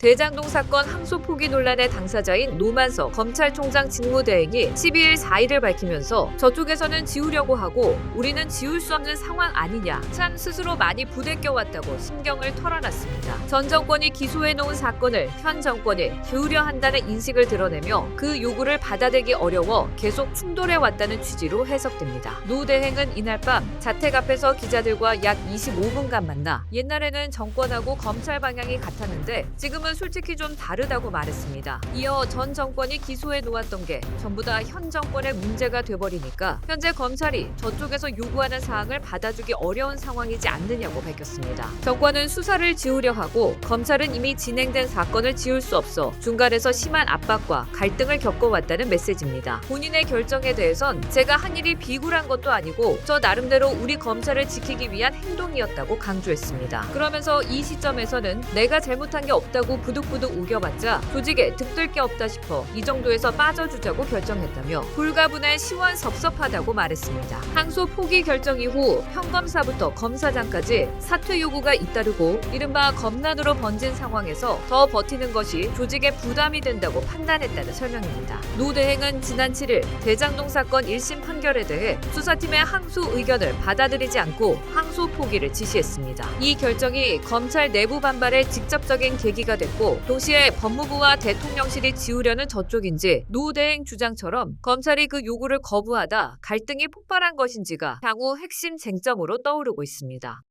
대장동 사건 항소 포기 논란의 당사자인 노만석 검찰총장 직무대행이 12일 4일을 밝히면서 저쪽에서는 지우려고 하고 우리는 지울 수 없는 상황 아니냐 참 스스로 많이 부대껴 왔다고 심경을 털어놨습니다. 전 정권이 기소해 놓은 사건을 현 정권이 기우려 한다는 인식을 드러내며 그 요구를 받아들이기 어려워 계속 충돌해 왔다는 취지로 해석됩니다. 노 대행은 이날 밤 자택 앞에서 기자들과 약 25분간 만나 옛날에는 정권하고 검찰 방향이 같았는데 지금은 솔직히 좀 다르다고 말했습니다. 이어 전 정권이 기소해 놓았던 게 전부 다 현 정권의 문제가 돼버리니까 현재 검찰이 저쪽에서 요구하는 사항을 받아주기 어려운 상황이지 않느냐고 밝혔습니다. 정권은 수사를 지우려 하고 검찰은 이미 진행된 사건을 지울 수 없어 중간에서 심한 압박과 갈등을 겪어왔다는 메시지입니다. 본인의 결정에 대해선 제가 한 일이 비굴한 것도 아니고 저 나름대로 우리 검찰을 지키기 위한 행동이었다고 강조했습니다. 그러면서 이 시점에서는 내가 잘못한 게 없다고 부득부득 우겨봤자 조직에 득들 게 없다 싶어 이 정도에서 빠져주자고 결정했다며 불가분의 시원섭섭하다고 말했습니다. 항소 포기 결정 이후 평검사부터 검사장까지 사퇴 요구가 잇따르고 이른바 검난으로 번진 상황에서 더 버티는 것이 조직에 부담이 된다고 판단했다는 설명입니다. 노 대행은 지난 7일 대장동 사건 1심 판결에 대해 수사팀의 항소 의견을 받아들이지 않고 항소 포기를 지시했습니다. 이 결정이 검찰 내부 반발의 직접적인 계기가 됐고 동시에 법무부와 대통령실이 지우려는 저쪽인지 노 대행 주장처럼 검찰이 그 요구를 거부하다 갈등이 폭발한 것인지가 향후 핵심 쟁점으로 떠오르고 있습니다.